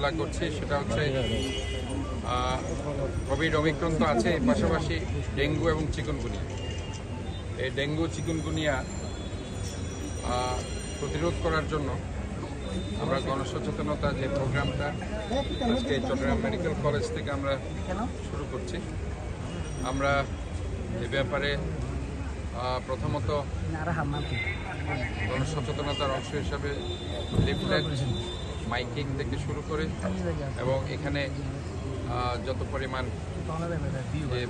মোকাবেলা করছি, সেটা হচ্ছে কোভিড অমিক্রণ তো আছে পাশাপাশি ডেঙ্গু এবং চিকুনগুনিয়া। এই ডেঙ্গু, চিকুনগুনিয়া প্রতিরোধ করার জন্য আমরা গণসচেতনতা যে প্রোগ্রামটা আজকে চট্টগ্রাম মেডিকেল কলেজ থেকে আমরা শুরু করছি। আমরা এ ব্যাপারে প্রথমত গণসচেতনতার অংশ হিসাবে লিফলেট মাইকিং থেকে শুরু করে এবং এখানে যত পরিমাণ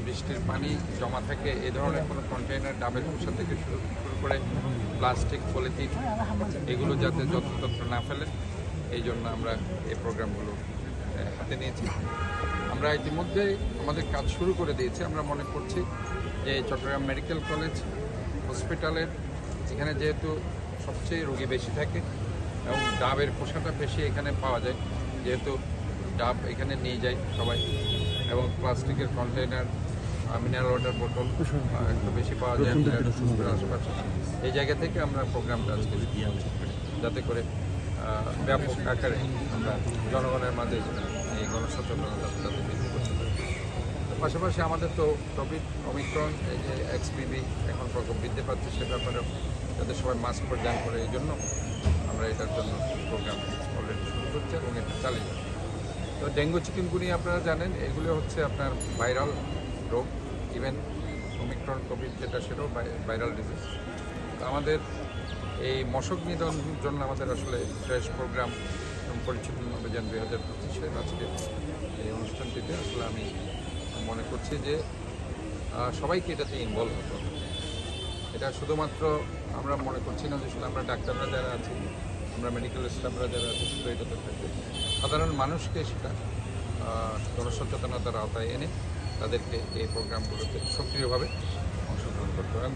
বৃষ্টির পানি জমা থাকে, এ ধরনের কোনো কন্টেইনার ডাবের খোসা থেকে শুরু শুরু করে প্লাস্টিক পলিথিন এগুলো যাতে যত্রতত্র না ফেলে, এই জন্য আমরা এই প্রোগ্রামগুলো হাতে নিয়েছি। আমরা ইতিমধ্যে আমাদের কাজ শুরু করে দিয়েছি। আমরা মনে করছি যে চট্টগ্রাম মেডিকেল কলেজ, হসপিটালের, এখানে যেহেতু সবচেয়ে রোগী বেশি থাকে এবং ডাবের খোসাটা বেশি এখানে পাওয়া যায় যেহেতু ডাব এখানে নিয়ে যায় সবাই। এবং প্লাস্টিকের কন্টেইনার মিনারেল ওয়াটার বোতল একটু বেশি পাওয়া যায় আশেপাশে এই জায়গা থেকে আমরা প্রোগ্রামটা আজকে যাতে করে ব্যাপক আকারে আমরা জনগণের মাঝে এই গণসচেতনতা পাশাপাশি আমাদের তো কোভিড অমিক্রণ এই যে এক্সপিবি এখন প্রকোপ বৃদ্ধি পাচ্ছে, সে ব্যাপারেও যাতে সবাই মাস্ক পরিধান করে, এই জন্য আমরা এটার জন্য প্রোগ্রাম অলরেডি শুরু করছি এবং এটা চালিয়ে যাচ্ছি। তো ডেঙ্গু চিকেনগুনিয়া আপনারা জানেন, এগুলো হচ্ছে আপনার ভাইরাল রোগ ইভেন অমিক্রণ কোভিড যেটা সেটাও ভাইরাল ডিজিজ আমাদের এই মশক নিধনের জন্য আমাদের আসলে ফ্রেশ প্রোগ্রাম এবং পরিচ্ছন্ন অভিযান দুই হাজার পঁচিশের আজকে এই অনুষ্ঠানটিতে আসলে আমি মনে করছি যে সবাইকে এটাতে ইনভলভ হতে এটা শুধুমাত্র আমরা মনে করছি না যে শুধু আমরা ডাক্তাররা যারা আছি, আমরা মেডিকেল স্টাফরা যারা আছে, শুধু এটাতে থাকবে। সাধারণ মানুষকে সেটা জনসচেতনতার আওতায় এনে তাদেরকে এই প্রোগ্রামগুলোতে সক্রিয়ভাবে অংশগ্রহণ করতে হবে।